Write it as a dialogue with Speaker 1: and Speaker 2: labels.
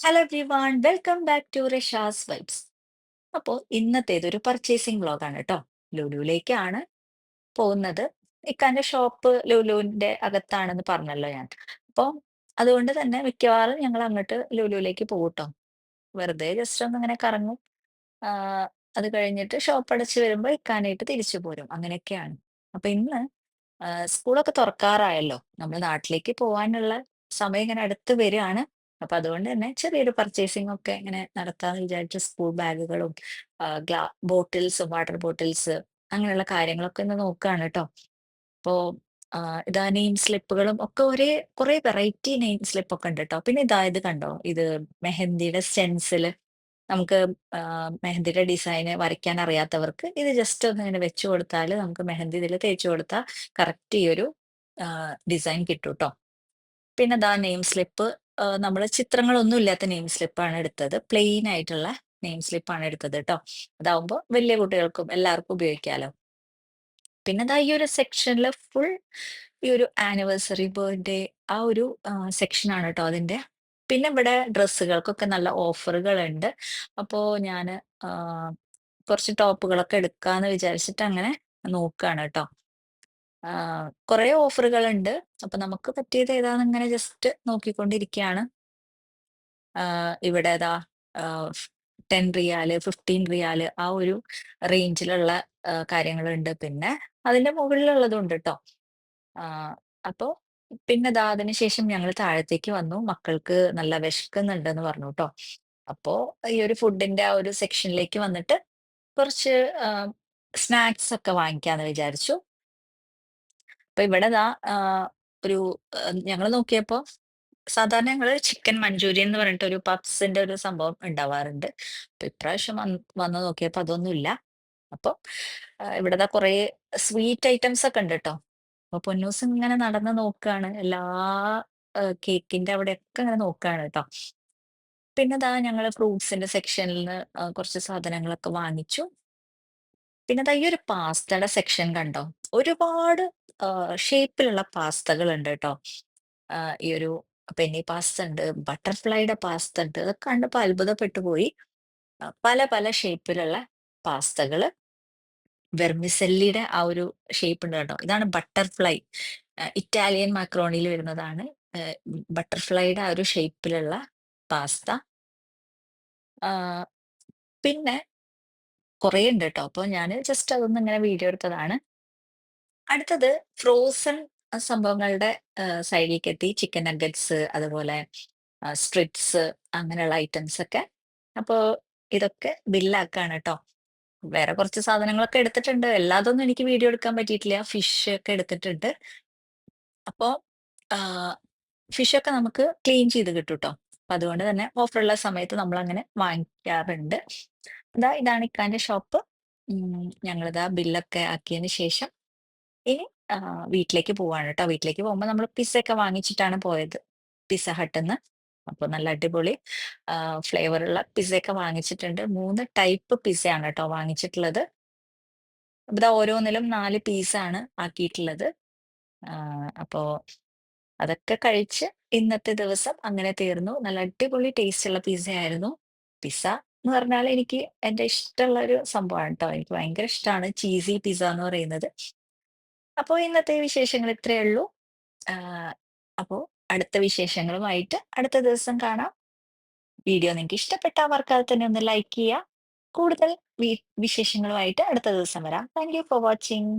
Speaker 1: Hello everyone welcome back to Risha's vibes അപ്പോൾ ഇന്നത്തേത് ഒരു പർച്ചേസിംഗ് വ്ളോഗാണ് കേട്ടോ ലുലുവിലേക്കാണ് പോകുന്നത്. ഇക്കാന്റെ ഷോപ്പ് ലുലുവിന്റെ അകത്താണെന്ന് പറഞ്ഞല്ലോ ഞാൻ. അപ്പോൾ അതുകൊണ്ട് തന്നെ മിക്കവാറും ഞങ്ങൾ അങ്ങോട്ട് ലുലുവിലേക്ക് പോകും വെറുതെ ജസ്റ്റ് ഒന്ന് അങ്ങനെ കറങ്ങും. അത് കഴിഞ്ഞിട്ട് ഷോപ്പ് അടച്ച് വരുമ്പോൾ ഇക്കാനായിട്ട് തിരിച്ചു പോരും. അങ്ങനെയൊക്കെയാണ്. അപ്പൊ ഇന്ന് സ്കൂളൊക്കെ തുറക്കാറായല്ലോ. നമ്മൾ നാട്ടിലേക്ക് പോകാനുള്ള സമയം ഇങ്ങനെ അടുത്ത് വരികയാണ്. അപ്പൊ അതുകൊണ്ട് തന്നെ ചെറിയൊരു പർച്ചേസിംഗ് ഒക്കെ ഇങ്ങനെ നടത്താന്ന് വിചാരിച്ച സ്കൂൾ ബാഗുകളും ഗ്ലാ ബോട്ടിൽസ് വാട്ടർ ബോട്ടിൽസ് അങ്ങനെയുള്ള കാര്യങ്ങളൊക്കെ ഒന്ന് നോക്കുകയാണ് കേട്ടോ അപ്പോ ഇതാ നെയിം സ്ലിപ്പുകളും ഒക്കെ ഒരേ കുറെ വെറൈറ്റി നെയിം സ്ലിപ്പ് ഒക്കെ ഉണ്ട് കേട്ടോ പിന്നെ ഇതാ ഇത് കണ്ടോ? ഇത് മെഹന്തിയുടെ സ്റ്റെൻസിൽ നമുക്ക് മെഹന്തിയുടെ ഡിസൈന് വരയ്ക്കാൻ അറിയാത്തവർക്ക് ഇത് ജസ്റ്റ് ഒന്ന് ഇങ്ങനെ വെച്ചു കൊടുത്താൽ നമുക്ക് മെഹന്തി ഇതിൽ തേച്ചു കൊടുത്താൽ കറക്റ്റ് ഈ ഒരു ഡിസൈൻ കിട്ടും കേട്ടോ പിന്നെ ദാ നെയിം സ്ലിപ്പ് നമ്മൾ ചിത്രങ്ങളൊന്നും ഇല്ലാത്ത നെയിം സ്ലിപ്പാണ് എടുത്തത്. പ്ലെയിൻ ആയിട്ടുള്ള നെയിം സ്ലിപ്പാണ് എടുത്തത് കേട്ടോ അതാവുമ്പോ വലിയ കുട്ടികൾക്കും എല്ലാവർക്കും ഉപയോഗിക്കാമല്ലോ പിന്നെ ദാ ഈ ഒരു സെക്ഷനിൽ ഫുൾ ഈ ഒരു ആനിവേഴ്സറി, ബർത്ത്ഡേ ആ ഒരു സെക്ഷനാണ് കേട്ടോ അതിന്റെ. പിന്നെ ഇവിടെ ഡ്രസ്സുകൾക്കൊക്കെ നല്ല ഓഫറുകളുണ്ട്. അപ്പോ ഞാൻ കുറച്ച് ടോപ്പുകളൊക്കെ എടുക്കാന്ന് വിചാരിച്ചിട്ട് അങ്ങനെ നോക്കുകയാണ് ട്ടോ. ആഹ് കുറേ ഓഫറുകളുണ്ട്. അപ്പൊ നമുക്ക് പറ്റിയത് ഏതാന്ന് ഇങ്ങനെ ജസ്റ്റ് നോക്കിക്കൊണ്ടിരിക്കയാണ്. ആഹ് ഇവിടെ ദാ ടെൻ 10 റിയാൽ, 15 റിയാൽ ആ ഒരു റേഞ്ചിലുള്ള കാര്യങ്ങളുണ്ട്. പിന്നെ അതിന്റെ മുകളിലുള്ളതും ട്ടോ. അപ്പോ അപ്പൊ പിന്നെ ദാ അതിനുശേഷം ഞങ്ങൾ താഴത്തേക്ക് വന്നു. മക്കൾക്ക് നല്ല വിശക്കുന്നുണ്ടെന്ന് പറഞ്ഞു ട്ടോ. അപ്പോ ഈ ഒരു ഫുഡിന്റെ ആ ഒരു സെക്ഷനിലേക്ക് വന്നിട്ട് കുറച്ച് സ്നാക്സ് ഒക്കെ വാങ്ങിക്കാന്ന് വിചാരിച്ചു. അപ്പൊ ഇവിടെ ദാ ഒരു ഞങ്ങൾ നോക്കിയപ്പോ സാധാരണ ഞങ്ങൾ ചിക്കൻ മഞ്ചൂരിയൻ എന്ന് പറഞ്ഞിട്ട് ഒരു പപ്സിന്റെ ഒരു സംഭവം ഉണ്ടാവാറുണ്ട്. അപ്പൊ ഇപ്രാവശ്യം വന്ന് വന്ന് നോക്കിയപ്പോ അതൊന്നുമില്ല. അപ്പൊ ഇവിടെ ദാ കുറേ സ്വീറ്റ് ഐറ്റംസ് ഒക്കെ ഉണ്ട് ട്ടോ. അപ്പൊ പൊന്നൂസ് ഇങ്ങനെ നടന്ന് നോക്കാണ്. എല്ലാ കേക്കിന്റെ കേക്കിന്റെ അവിടെയൊക്കെ ഇങ്ങനെ നോക്കാണ് ട്ടോ. പിന്നെ ദാ ഞങ്ങൾ ഫ്രൂട്ട്സിന്റെ സെക്ഷനിൽന്ന് ആഹ് കുറച്ച് സാധനങ്ങളൊക്കെ വാങ്ങിച്ചു. പിന്നെ ദാ ഈ ഒരു പാസ്തയുടെ സെക്ഷൻ കണ്ടോ? ഒരുപാട് ഷേപ്പിലുള്ള പാസ്തകൾ ഉണ്ട് ട്ടോ. ആഹ് ഈ ഒരു പെന്നി പാസ്ത ഉണ്ട്, ബട്ടർഫ്ലൈയുടെ പാസ്ത ഉണ്ട്. അതൊക്കെ കണ്ടപ്പോ അത്ഭുതപ്പെട്ടു പോയി. പല പല ഷേപ്പിലുള്ള പാസ്തകൾ വെർമിസെല്ലിയുടെ ആ ഒരു ഷേപ്പ് ഉണ്ട് കേട്ടോ. ഇതാണ് ബട്ടർഫ്ലൈ. ഇറ്റാലിയൻ മാക്രോണിയിൽ വരുന്നതാണ്. ബട്ടർഫ്ലൈയുടെ ആ ഒരു ഷേപ്പിലുള്ള പാസ്ത. പിന്നെ കുറേ ഉണ്ട് ട്ടോ. അപ്പൊ ഞാൻ ജസ്റ്റ് അതൊന്നും ഇങ്ങനെ വീഡിയോ എടുത്തതാണ്. അടുത്തത് ഫ്രോസൺ സംഭവങ്ങളുടെ സൈഡിലേക്ക് എത്തി. ചിക്കൻ നഗറ്റ്സ് അതുപോലെ സ്ട്രിപ്സ് അങ്ങനെയുള്ള ഐറ്റംസ് ഒക്കെ. അപ്പോ ഇതൊക്കെ ബില്ലാക്കാണ് കേട്ടോ വേറെ കുറച്ച് സാധനങ്ങളൊക്കെ എടുത്തിട്ടുണ്ട്. അല്ലാതൊന്നും എനിക്ക് വീഡിയോ എടുക്കാൻ പറ്റിയിട്ടില്ല. ഫിഷ് ഒക്കെ എടുത്തിട്ടുണ്ട്. അപ്പോ ഫിഷ് ഒക്കെ നമുക്ക് ക്ലീൻ ചെയ്ത് കിട്ടും കേട്ടോ അപ്പൊ അതുകൊണ്ട് തന്നെ ഓഫറുള്ള സമയത്ത് നമ്മൾ അങ്ങനെ വാങ്ങിക്കാറുണ്ട്. അതാ ഇതാണ് ഇക്കാന്റെ ഷോപ്പ്. ഞങ്ങളിതാ ബില്ലൊക്കെ ആക്കിയതിന് ശേഷം ഇനി വീട്ടിലേക്ക് പോവാണ് ട്ടോ. വീട്ടിലേക്ക് പോകുമ്പോ നമ്മൾ പിസ്സയൊക്കെ വാങ്ങിച്ചിട്ടാണ് പോയത്. പിസ്സ ഹട്ട്ന്ന്. അപ്പൊ നല്ല അടിപൊളി ആഹ് ഫ്ലേവറുള്ള പിസ്സയൊക്കെ വാങ്ങിച്ചിട്ടുണ്ട്. മൂന്ന് ടൈപ്പ് പിസ്സയാണ് ട്ടോ വാങ്ങിച്ചിട്ടുള്ളത്. ഇതാ ഓരോന്നിലും 4 പീസാണ് ആക്കിയിട്ടുള്ളത്. അപ്പോ അതൊക്കെ കഴിച്ച് ഇന്നത്തെ ദിവസം അങ്ങനെ തീർന്നു. നല്ല അടിപൊളി ടേസ്റ്റുള്ള പിസ്സയായിരുന്നു. പിസ്സ എന്ന് പറഞ്ഞാൽ എനിക്ക് എന്റെ ഇഷ്ടമുള്ള ഒരു സംഭവമാണ് ട്ടോ. എനിക്ക് ഭയങ്കര ഇഷ്ടാണ് ചീസി പിസ്സ എന്ന് പറയുന്നത്. അപ്പോ ഇന്നത്തെ വിശേഷങ്ങൾ ഇത്രയേ ഉള്ളൂ. അപ്പോ അടുത്ത വിശേഷങ്ങളുമായിട്ട് അടുത്ത ദിവസം കാണാം. വീഡിയോ നിങ്ങൾക്ക് ഇഷ്ടപ്പെട്ടാൽ മറക്കാതെ തന്നെ ഒന്ന് ലൈക്ക് ചെയ്യുക. കൂടുതൽ വിശേഷങ്ങളുമായിട്ട് അടുത്ത ദിവസം വരാം. Thank you for watching.